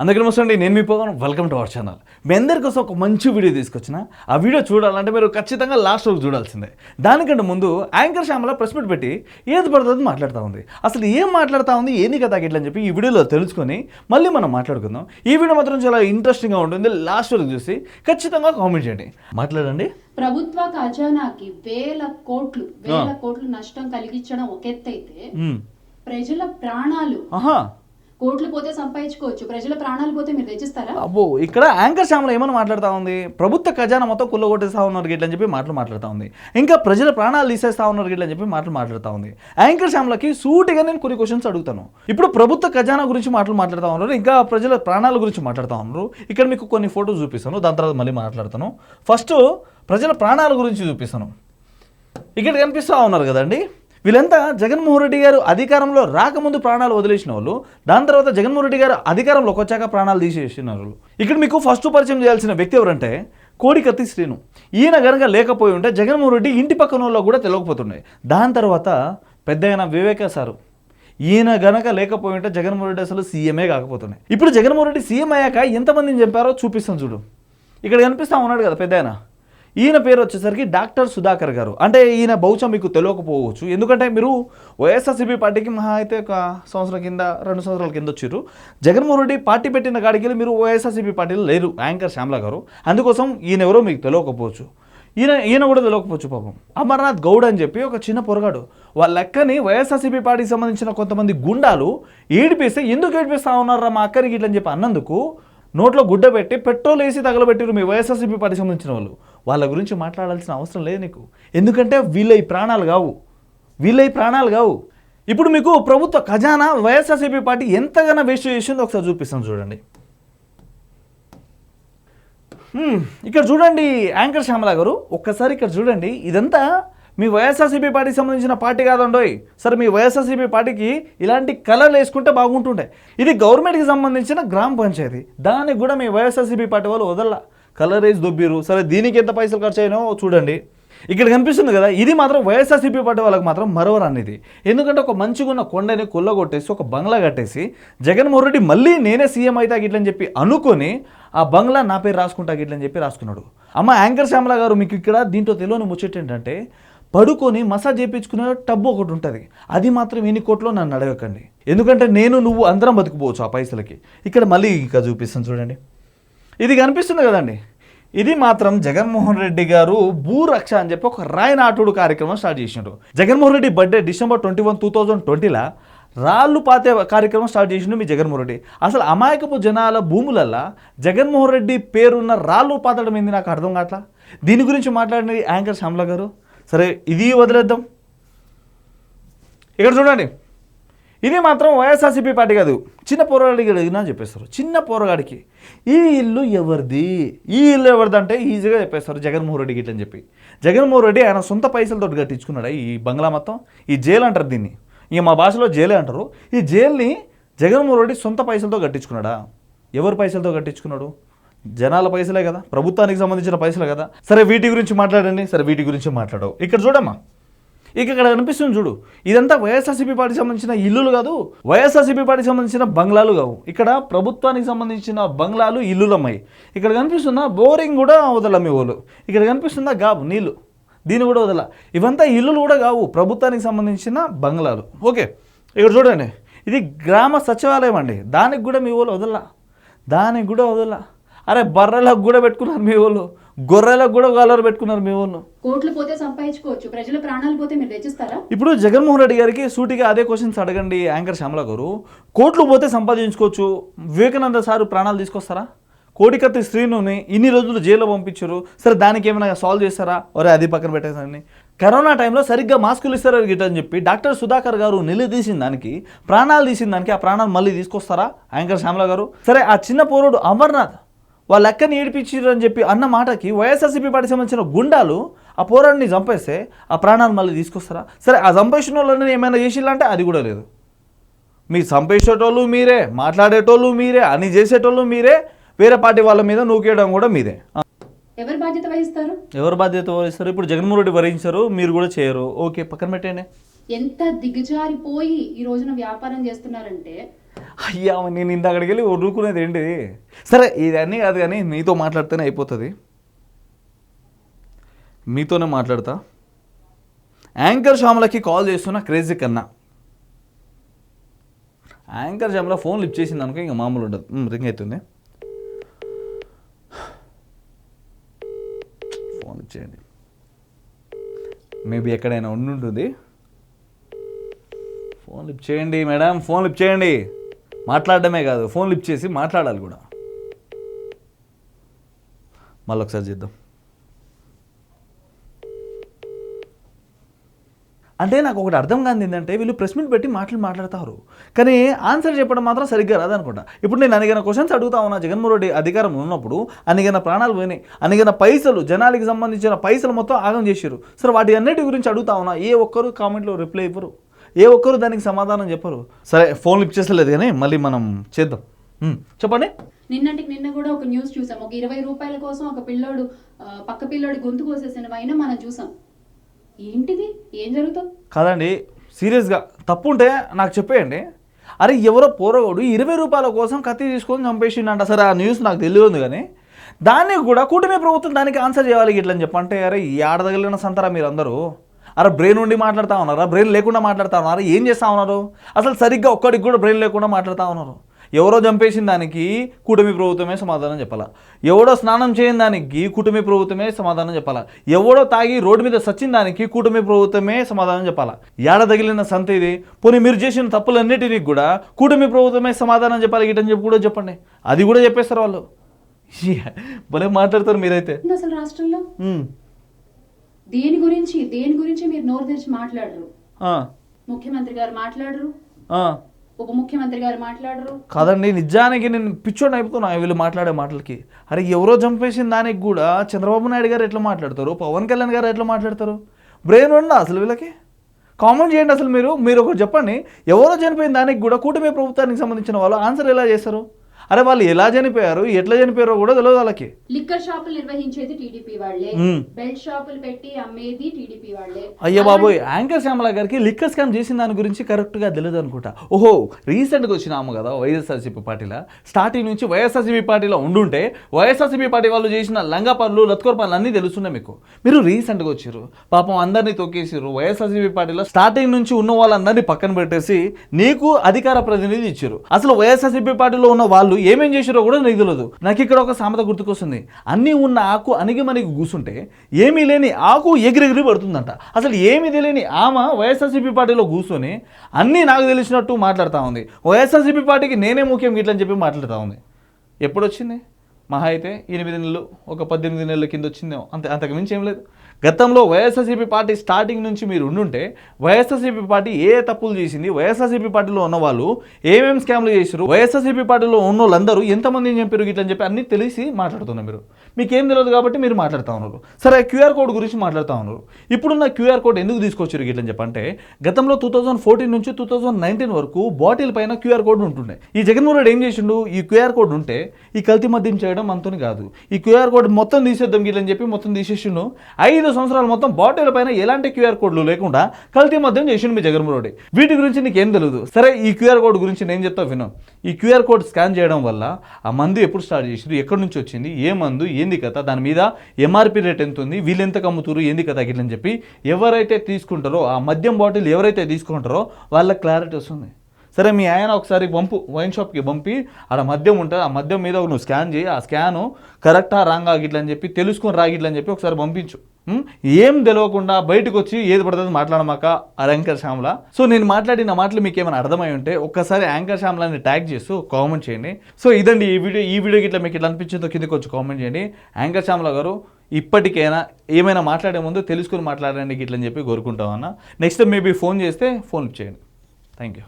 అందరికీ నమస్తే అండి. నేను మీ పోగాను వెల్కమ్ టు అవర్ ఛానల్ మీ అందరి కోసం ఒక మంచి వీడియో తీసుకొచ్చిన. ఆ వీడియో చూడాలంటే మీరు ఖచ్చితంగా లాస్ట్ వరకు చూడాల్సిందే. దానికంటే ముందు యాంకర్ శ్యామల ప్రెస్ మీట్ పెట్టి ఏది పడుతుంది మాట్లాడుతూ ఉంది. అసలు ఏం మాట్లాడుతూ ఉంది ఏంది కదా ఇట్లా అని చెప్పి ఈ వీడియోలో తెలుసుకొని మళ్ళీ మనం మాట్లాడుకుందాం. ఈ వీడియో మాత్రం చాలా ఇంట్రెస్టింగ్గా ఉంటుంది. లాస్ట్ వరకు చూసి ఖచ్చితంగా కామెంట్ చేయండి. మాట్లాడండి. ప్రభుత్వ ఖజానాకి వేల కోట్లు వేల కోట్లు నష్టం కలిగించడం ఒక ఎత్తు అయితే మ్మ్. ప్రజల ప్రాణాలు కోట్లు పోతే సంపాదించుకోవచ్చు ప్రజల ప్రాణాలు పోతే మీరు తెచ్చిస్తారా? అబ్బో ఇక్కడ యాంకర్ శ్యామల ఏమని మాట్లాడుతూ ఉంది? ప్రభుత్వ ఖజానా మొత్తం కుల్లగొట్టేస్తా ఉన్నారు గిట్ల అని చెప్పి మాటలు మాట్లాడుతూ ఉంది. ఇంకా ప్రజల ప్రాణాలు తీసేస్తా ఉన్నారు గిట్ల అని చెప్పి మాటలు మాట్లాడుతూ ఉంది. యాంకర్ శ్యామలకి సూటిగా నేను కొన్ని క్వశ్చన్స్ అడుగుతాను. ఇప్పుడు ప్రభుత్వ ఖజానా గురించి మాటలు మాట్లాడుతూ ఉన్నారు ఇంకా ప్రజల ప్రాణాల గురించి మాట్లాడుతూ ఉన్నారు. ఇక్కడ మీకు కొన్ని ఫోటోస్ చూపిస్తాను దాని తర్వాత మళ్ళీ మాట్లాడతాను. ఫస్ట్ ప్రజల ప్రాణాల గురించి చూపిస్తాను. ఇక్కడ కనిపిస్తూ ఉన్నారు కదండి? వీళ్ళంతా జగన్మోహన్ రెడ్డి గారు అధికారంలో రాకముందు ప్రాణాలు వదిలేసిన వాళ్ళు దాని తర్వాత జగన్మోహన్ రెడ్డి గారు అధికారంలోకి వచ్చాక ప్రాణాలు తీసేసిన వాళ్ళు. ఇక్కడ మీకు ఫస్ట్ పరిచయం చేయాల్సిన వ్యక్తి ఎవరంటే కోడికత్తి శ్రీను. ఈయన గనక లేకపోయి ఉంటే జగన్మోహన్ రెడ్డి ఇంటి పక్కన వాళ్ళు కూడా తెలియకపోతుండే దాని తర్వాత పెద్ద ఆయన వివేక సారు. ఈయన గనక లేకపోయి ఉంటే జగన్మోహన్ రెడ్డి అసలు సీఎంఏ కాకపోతున్నాయి ఇప్పుడు జగన్మోహన్ రెడ్డి సీఎం అయ్యాక ఎంతమందిని చెప్పారో చూపిస్తాను చూడు. ఇక్కడ కనిపిస్తా ఉన్నాడు కదా పెద్ద ఈయన పేరు వచ్చేసరికి డాక్టర్ సుధాకర్ గారు. అంటే ఈయన బహుశా మీకు తెలియకపోవచ్చు. ఎందుకంటే మీరు వైఎస్ఆర్సీపీ పార్టీకి మహా అయితే ఒక సంవత్సరం కింద రెండు సంవత్సరాల కింద వచ్చారు. జగన్మోహన్ రెడ్డి పార్టీ పెట్టిన కాడికి మీరు వైఎస్ఆర్సీపీ పార్టీలో లేరు యాంకర్ శ్యామల గారు. అందుకోసం ఈయన ఎవరో మీకు తెలియకపోవచ్చు. ఈయన ఈయన కూడా తెలియకపోవచ్చు పాపం. అమర్నాథ్ గౌడ్ అని చెప్పి ఒక చిన్న పొరగాడు. వాళ్ళ లెక్కని వైఎస్ఆర్సీపీ పార్టీకి సంబంధించిన కొంతమంది గుండాలు ఏడిపిస్తే ఎందుకు ఏడిపిస్తా ఉన్నారా మా అక్కరికి ఇట్లని చెప్పి అన్నందుకు నోట్లో గుడ్డ పెట్టి పెట్రోల్ వేసి తగలబెట్టారు మీ వైఎస్ఆర్సీపీ పార్టీకి సంబంధించిన వాళ్ళు. వాళ్ళ గురించి మాట్లాడాల్సిన అవసరం లేదు నీకు. ఎందుకంటే వీళ్ళ ఈ ప్రాణాలు కావు. వీళ్ళ ఈ ప్రాణాలు కావు. ఇప్పుడు మీకు ప్రభుత్వ ఖజానా వైఎస్ఆర్సీపీ పార్టీ ఎంతగానో వేస్ట్ చేసిందో ఒకసారి చూపిస్తాను చూడండి. ఇక్కడ చూడండి యాంకర్ శ్యామల గారు ఒక్కసారి ఇక్కడ చూడండి. ఇదంతా మీ వైఎస్ఆర్సీపీ పార్టీకి సంబంధించిన పార్టీ కాదండోయ్. సరే మీ వైఎస్ఆర్సీపీ పార్టీకి ఇలాంటి కలర్లు వేసుకుంటే బాగుంటుండే. ఇది గవర్నమెంట్కి సంబంధించిన గ్రామ పంచాయతీ. దానికి కూడా మీ వైఎస్ఆర్సీపీ పార్టీ వాళ్ళు వదల కలర్ వేసి దొబ్బిరు సరే దీనికి ఎంత పైసలు ఖర్చు అయినో చూడండి. ఇక్కడ కనిపిస్తుంది కదా ఇది మాత్రం వైఎస్ఆర్సీపీ పార్టీ వాళ్ళకి మాత్రం మరవరానిది ఎందుకంటే ఒక మంచిగా ఉన్న కొండని కొల్లగొట్టేసి ఒక బంగ్లా కట్టేసి జగన్మోహన్ రెడ్డి మళ్ళీ నేనే సీఎం అయితే గిట్లని చెప్పి అనుకొని ఆ బంగ్లా నా పేరు రాసుకుంటా గిట్లని చెప్పి రాసుకున్నాడు. అమ్మ యాంకర్ శ్యామల గారు మీకు ఇక్కడ దీంట్లో తెలియని ముచ్చట ఏంటంటే పడుకొని మసాజ్ చేయించుకునే టబ్బు ఒకటి ఉంటుంది. అది మాత్రం ఎన్ని కోట్లో నన్ను అడగకండి. ఎందుకంటే నేను నువ్వు అందరం బతుకుపోవచ్చు ఆ పైసలకి. ఇక్కడ మళ్ళీ ఇంకా చూపిస్తాను చూడండి. ఇది కనిపిస్తుంది కదండి. ఇది మాత్రం జగన్మోహన్ రెడ్డి గారు భూరక్ష అని చెప్పి ఒక రాయనాటుడు కార్యక్రమం స్టార్ట్ చేసిండు Jaganmohan Reddy birthday December twenty one two thousand ట్వంటీలో రాళ్ళు పాతే కార్యక్రమం స్టార్ట్ చేసిండు మీ జగన్మోహన్ రెడ్డి. అసలు అమాయకపు జనాల భూములల్లా జగన్మోహన్ రెడ్డి పేరున్న రాళ్ళు పాతడం ఏంది నాకు అర్థం కావట్లా? దీని గురించి మాట్లాడినది యాంకర్ శ్యామల గారు. సరే ఇది వదిలేద్దాం. ఇక్కడ చూడండి. ఇది మాత్రం వైఎస్ఆర్సీపీ పార్టీ కాదు. చిన్న పోరగాడికి అడిగినా చెప్పేస్తారు. చిన్న పోరగాడికి. ఈ ఇల్లు ఎవరిది? ఈ ఇల్లు ఎవరిది అంటే ఈజీగా చెప్పేస్తారు జగన్మోహన్ రెడ్డికి ఇట్లని చెప్పి. జగన్మోహన్ రెడ్డి ఆయన సొంత పైసలతో కట్టించుకున్నాడు ఈ బంగ్లా మొత్తం? ఈ జైలు అంటారు దీన్ని. ఇక మా భాషలో జైలే అంటారు. ఈ జైల్ని జగన్మోహన్ రెడ్డి సొంత పైసలతో కట్టించుకున్నాడా? ఎవరి పైసలతో కట్టించుకున్నాడు? జనాల పైసలే కదా? ప్రభుత్వానికి సంబంధించిన పైసలే కదా? సరే వీటి గురించి మాట్లాడండి. సరే వీటి గురించి మాట్లాడవు. ఇక్కడ చూడమ్మా. ఇక ఇక్కడ కనిపిస్తుంది చూడు. ఇదంతా వైఎస్ఆర్సీపీ పార్టీకి సంబంధించిన ఇల్లులు కాదు వైఎస్ఆర్సీపీ పార్టీకి సంబంధించిన బంగ్లాలు కావు. ఇక్కడ ప్రభుత్వానికి సంబంధించిన బంగ్లాలు ఇల్లులమ్మాయి. ఇక్కడ కనిపిస్తున్న బోరింగ్ కూడా వదల మీ వాళ్ళు. ఇక్కడ కనిపిస్తుందా గాబు నీళ్ళు దీన్ని కూడా వదల. ఇవంతా ఇల్లులు కూడా కావు ప్రభుత్వానికి సంబంధించిన బంగ్లాలు. ఓకే ఇక్కడ చూడండి. ఇది గ్రామ సచివాలయం అండి. దానికి కూడా మీ వాళ్ళు వదల. దానికి కూడా వదల. అరే బర్రెలకు కూడా పెట్టుకున్నారు మీ వాళ్ళు. గొర్రెలకు కూడా కలర్ పెట్టుకున్నారు మీ వాళ్ళు కోట్లు పోతే సంపాదించుకోవచ్చు. ప్రజల ప్రాణాలు పోతే మీరు తెచ్చిస్తారా ఇప్పుడు జగన్మోహన్ రెడ్డి గారికి సూటిగా అదే క్వశ్చన్స్ అడగండి యాంకర్ శ్యామల గారు. కోట్లు పోతే సంపాదించుకోవచ్చు. వివేకానంద సారు ప్రాణాలు తీసుకొస్తారా? కోడికత్తి శ్రీనుని ఇన్ని రోజులు జైల్లో పంపించారు. సరే దానికి ఏమైనా సాల్వ్ చేస్తారా? ఒరే అది పక్కన పెట్టేసండి కరోనా టైంలో సరిగ్గా మాస్కులు ఇస్తారా గిట్ట అని చెప్పి డాక్టర్ సుధాకర్ గారు నిలదీసిన దానికి ప్రాణాలు తీసిన దానికి ఆ ప్రాణాలు మళ్ళీ తీసుకొస్తారా యాంకర్ శ్యామల గారు? సరే ఆ చిన్న పోరుడు అమర్నాథ్ వాళ్ళ లెక్కని ఏడిపించారు అని చెప్పి అన్న మాటకి వైఎస్ఆర్సీపీ పార్టీకి సంబంధించిన గుండాలు ఆ పోరాడిని చంపేస్తే ఆ ప్రాణాలు మళ్ళీ తీసుకొస్తారా? సరే ఆ చంపేసిన వాళ్ళని ఏమైనా చేసిల్లంటే అది కూడా లేదు. మీ చంపేసేటోళ్ళు మీరే మాట్లాడేటోళ్ళు మీరే అన్ని చేసేటోళ్ళు మీరే వేరే పార్టీ వాళ్ళ మీద నూకేయడం కూడా మీదే. ఆ, ఎవరు బాధ్యత వహిస్తారు? ఎవరు బాధ్యత వహిస్తారు? ఇప్పుడు జగన్మోహన్ రెడ్డి వహించారు మీరు కూడా చేయరు. ఓకే పక్కన పెట్టండి. ఎంత దిగజారిపోయి ఈ రోజున వ్యాపారం చేస్తున్నారంటే అయ్యా నేను ఇంత అక్కడికి వెళ్ళి వదులుకునేది ఏంటి? సరే ఇదన్నీ కాదు కానీ మీతో మాట్లాడితేనే అయిపోతుంది. మీతోనే మాట్లాడతా. యాంకర్ శ్యామలకి కాల్ చేస్తున్న క్రేజీ కన్నా. యాంకర్ శ్యామల ఫోన్ లిఫ్ట్ చేసింది అనుకో ఇంకా మామూలు ఉండదు. రింగ్ అవుతుంది ఫోన్ లిఫ్ట్ చేయండి. మేబీ ఎక్కడైనా ఉండి ఉంటుంది ఫోన్ లిఫ్ట్ చేయండి మేడం. ఫోన్ లిఫ్ట్ చేయండి. మాట్లాడడమే కాదు ఫోన్ లిఫ్ట్ చేసి మాట్లాడాలి కూడా. మళ్ళీ ఒకసారి చేద్దాం. అంటే నాకు ఒకటి అర్థం కాదు ఏంటంటే వీళ్ళు ప్రెస్ మీట్ పెట్టి మాటలు మాట్లాడతారు. కానీ ఆన్సర్ చెప్పడం మాత్రం సరిగ్గా రాదనుకుంటా. ఇప్పుడు నేను అనిగిన క్వశ్చన్స్ అడుగుతా ఉన్నా జగన్మోహన్ రెడ్డి అధికారం ఉన్నప్పుడు అనిగిన ప్రాణాలు పోయినాయి. అనిగిన పైసలు జనాలకి సంబంధించిన పైసలు మొత్తం ఆగం చేశారు సరే వాటి అన్నిటి గురించి అడుగుతా ఉన్నా ఏ ఒక్కరు కామెంట్లో రిప్లై ఇవ్వరు. ఏ ఒక్కరు దానికి సమాధానం చెప్పరు. సరే ఫోన్ లిఫ్ట్ చేస్తలేదు కానీ మళ్ళీ మనం చేద్దాం. చెప్పండి. నిన్నటికి నిన్న కూడా ఒక న్యూస్ చూసాం. ఒక ఇరవై రూపాయల కోసం ఒక పిల్లోడు పక్క పిల్లోడి గొంతు కోసేసిన అయినా మనం చూసాం. ఏంటిది? ఏం జరుగుతుంది కాదండి సీరియస్గా. తప్పు ఉంటే నాకు చెప్పేయండి. అరే ఎవరో పోరగోడు ఇరవై రూపాయల కోసం కత్తి తీసుకొని చంపేసిండంట సరే. ఆ న్యూస్ నాకు తెలియదు కానీ. దానికి కూడా కూటమి ప్రభుత్వం దానికి ఆన్సర్ చేయాలి ఇట్లా అని చెప్పంటే అరే ఈ ఆడదగిలిన సంతరా మీరు అందరూ అరే బ్రెయిన్ ఉండి మాట్లాడుతూ ఉన్నారా బ్రెయిన్ లేకుండా మాట్లాడుతూ ఉన్నారా ఏం చేస్తూ ఉన్నారు? అసలు సరిగ్గా ఒక్కడికి కూడా బ్రెయిన్ లేకుండా మాట్లాడుతూ ఉన్నారు. ఎవరో చంపేసిన దానికి కూటమి ప్రభుత్వమే సమాధానం చెప్పాలా? ఎవడో స్నానం చేయని దానికి కూటమి ప్రభుత్వమే సమాధానం చెప్పాలా? ఎవడో తాగి రోడ్డు మీద సచ్చిన దానికి కూటమి ప్రభుత్వమే సమాధానం చెప్పాలా? ఏడ తగిలిన సంత ఇది? పోనీ మీరు చేసిన తప్పులన్నిటినీ కూడా కూటమి ప్రభుత్వమే సమాధానం చెప్పాలి? గిట్టని చెప్పి కూడా చెప్పండి. అది కూడా చెప్పేస్తారు వాళ్ళు. భలే మాట్లాడతారు మీరైతే. అసలు రాష్ట్రంలో? దేని గురించి దేని గురించి మీరు నోరు తెరిచి మాట్లాడరు? ముఖ్యమంత్రి గారు మాట్లాడరు. ఉప ముఖ్యమంత్రి గారు మాట్లాడరు? కాదండి నిజానికి నేను పిచ్చోడిని అయిపోతున్నా వీళ్ళు మాట్లాడే మాటలకి. అరే ఎవరో చంపేసిన దానికి కూడా చంద్రబాబు నాయుడు గారు ఎట్లా మాట్లాడతారు? పవన్ కళ్యాణ్ గారు ఎట్లా మాట్లాడతారు? బ్రెయిన్ ఉందా అసలు వీళ్ళకి? కామెంట్ చేయండి అసలు మీరు మీరు ఒకటి చెప్పండి. ఎవరో చనిపోయిన దానికి కూడా కూటమి ప్రభుత్వానికి సంబంధించిన వాళ్ళు ఆన్సర్ ఎలా చేస్తారు? అరే వాళ్ళు ఎలా చనిపోయారు ఎట్లా చనిపోయారో కూడా తెలియదు వాళ్ళకి. లిక్కర్ షాపులు నిర్వహించేది టీడీపీ వాళ్ళే. బెల్ట్ షాపులు పెట్టి అమ్మేది టీడీపీ వాళ్ళే. అయ్యో బాబోయ్ యాంకర్ శ్యామల గారికి లిక్కర్ స్కామ్ చేసిన దాని గురించి కరెక్ట్గా తెలియదు అనుకుంటా. ఓహో రీసెంట్గా వచ్చిన ఆమె కదా వైఎస్ఆర్సీపీ పార్టీలో. స్టార్టింగ్ నుంచి వైఎస్ఆర్సీపీ పార్టీలో ఉండుంటే వైఎస్ఆర్సీపీ పార్టీ వాళ్ళు చేసిన లంగా పనులు లత్కోర్ పనులు అన్నీ తెలుస్తున్నాయి మీకు. మీరు రీసెంట్గా వచ్చారు పాపం అందరినీ తొక్కేసారు వైఎస్ఆర్సీపీ పార్టీలో స్టార్టింగ్ నుంచి ఉన్న వాళ్ళందరినీ పక్కన పెట్టేసి నీకు అధికార ప్రతినిధి ఇచ్చారు అసలు వైఎస్ఆర్సీపీ పార్టీలో ఉన్న వాళ్ళు ఏమేం చేసారో కూడా నీకు తెలియదు నాకు ఇక్కడ ఒక సామెత గుర్తుకొస్తుంది. అన్నీ ఉన్న ఆకు అణిగి మనకి కూర్చుంటే ఏమీ లేని ఆకు ఎగిరెగిరి పడుతుందంట. అసలు ఏమీ తెలియని ఆమె వైఎస్ఆర్సీపీ పార్టీలో కూర్చొని అన్నీ నాకు తెలిసినట్టు మాట్లాడుతూ ఉంది. వైఎస్ఆర్సీపీ పార్టీకి నేనే ముఖ్యం గిట్లని చెప్పి మాట్లాడుతూ ఉంది. ఎప్పుడు వచ్చింది మహా అయితే ఎనిమిది నెలలు ఒక పద్దెనిమిది నెలల కింద వచ్చిందేమో. అంతే అంతకు మించి ఏం లేదు. గతంలో వైఎస్ఆర్సీపీ పార్టీ స్టార్టింగ్ నుంచి మీరు ఉండుంటే వైఎస్ఆర్సీపీ పార్టీ ఏ తప్పులు చేసింది వైఎస్ఆర్సీపీ పార్టీలో ఉన్న వాళ్ళు ఏమేం స్కామ్లు చేశారు వైఎస్ఆర్సీపీ పార్టీలో ఉన్న వాళ్ళందరూ ఎంతమందిని చెప్పారు ఇట్లని చెప్పి అన్నీ తెలిసి మాట్లాడుతున్నారు మీరు. మీకేం తెలియదు కాబట్టి మీరు మాట్లాడుతూ ఉన్నారు. సరే క్యూఆర్ కోడ్ గురించి మాట్లాడుతూ ఉన్నారు. ఇప్పుడున్న క్యూఆర్ కోడ్ ఎందుకు తీసుకొచ్చారు ఇట్లని చెప్పంటే గతంలో టూ థౌసండ్ ఫోర్టీన్ నుంచి టూ థౌజండ్ నైన్టీన్ వరకు బాటిల్ పైన క్యూఆర్ కోడ్ ఉంటుండే. ఈ జగన్మోహన్ రెడ్డి ఏం చేసిండు? ఈ క్యూఆర్ కోడ్ ఉంటే ఈ కల్తీ మద్యం చేయడం అంతని కాదు. ఈ క్యూఆర్ కోడ్ మొత్తం తీసేద్దాం గిట్లని చెప్పి మొత్తం తీసేసిండు. ఐదు సంవత్సరాలు మొత్తం బాటిల్ పైన ఎలాంటి క్యూఆర్ కోడ్లు లేకుండా కల్తీ మద్యం చేసిండు మీ జగన్మోహన్ రెడ్డి. వీటి గురించి నీకేం తెలియదు సరే ఈ క్యూఆర్ కోడ్ గురించి నేను చెప్తా విను. ఈ క్యూఆర్ కోడ్ స్కాన్ చేయడం వల్ల ఆ మందు ఎప్పుడు స్టార్ట్ చేసారు ఎక్కడి నుంచి వచ్చింది? ఏ మందు? ఏంది కథ? దాని మీద ఎంఆర్పి రేట్ ఎంత ఉంది వీళ్ళు ఎంత కమ్ముతురు ఏంది కథ? గిట్లని చెప్పి ఎవరైతే తీసుకుంటారో ఆ మద్యం బాటిల్ ఎవరైతే తీసుకుంటారో వాళ్ళకి క్లారిటీ వస్తుంది. సరే మీ ఆయన ఒకసారి పంపు వైన్ షాప్కి పంపి ఆడ మద్యం ఉంటుంది ఆ మద్యం మీద నువ్వు స్కాన్ చేయి ఆ స్కాను కరెక్టా రాంగా గిట్ల చెప్పి తెలుసుకొని రాగిట్లని చెప్పి ఒకసారి పంపించు. ఏం తెలియకుండా బయటకు వచ్చి ఏది పడుతుంది మాట్లాడమాక ఆ యాంకర్ శ్యామల. సో నేను మాట్లాడిన మాటలు మీకు ఏమైనా అర్థమై ఉంటే ఒక్కసారి యాంకర్ శ్యామలని ట్యాగ్ చేస్తూ కామెంట్ చేయండి. సో ఇదండి ఈ వీడియో ఈ వీడియో ఇట్లా మీకు ఇట్లా అనిపించిందో కిందకి వచ్చి కామెంట్ చేయండి. యాంకర్ శ్యామల గారు ఇప్పటికైనా ఏమైనా మాట్లాడే ముందు తెలుసుకొని మాట్లాడండి ఇట్లని చెప్పి కోరుకుంటామన్నా నెక్స్ట్ మేబీ ఫోన్ చేస్తే ఫోన్ చేయండి. Thank you